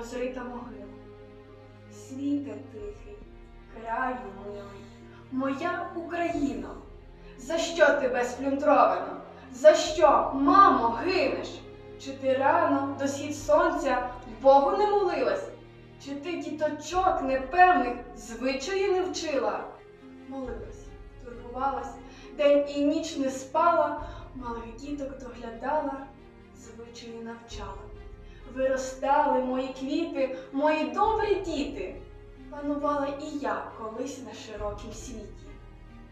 розрита могила. Світе тихий, краю милий, моя Україно, за що тебе сплюндровано? За що, мамо, гинеш? Чи ти рано до схід сонця Богу не молилась? Чи ти діточок непевних звичаї не вчила? Молилась, турбувалась, день і ніч не спала, малих діток доглядала, звичаї навчала. Виростали мої квіти, мої добрі діти. Панувала і я колись на широкім світі.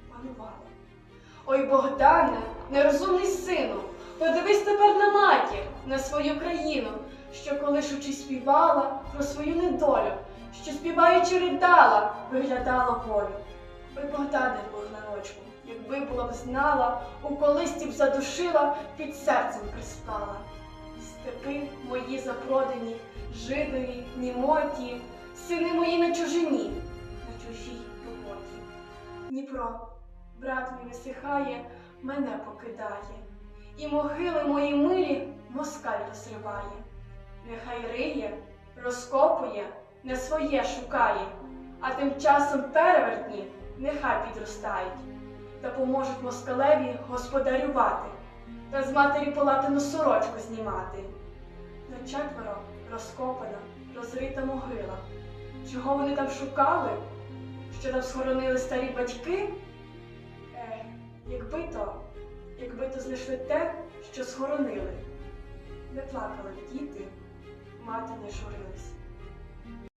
Панувала. Ой, Богдане, нерозумний сину, подивись тепер на матір, на свою країну, що колишучи співала про свою недолю, що співаючи ридала, виглядала волю. Ой, Богдане, Богданочку, якби була б знала, у колисті б задушила, під серцем приспала. Запродані, жидові, німоті, сини мої на чужині, на чужій роботі. Дніпро, брат мій висихає, мене покидає, і могили мої милі москаль розриває. Нехай риє, розкопує, не своє шукає, а тим часом перевертні нехай підростають, та поможуть москалеві господарювати, та з матері полатину сорочку знімати. На четверо розкопана, розрита могила. Чого вони там шукали? Що там схоронили старі батьки? Е, якби то, якби то знайшли те, що схоронили. Не плакали діти, мати не журились.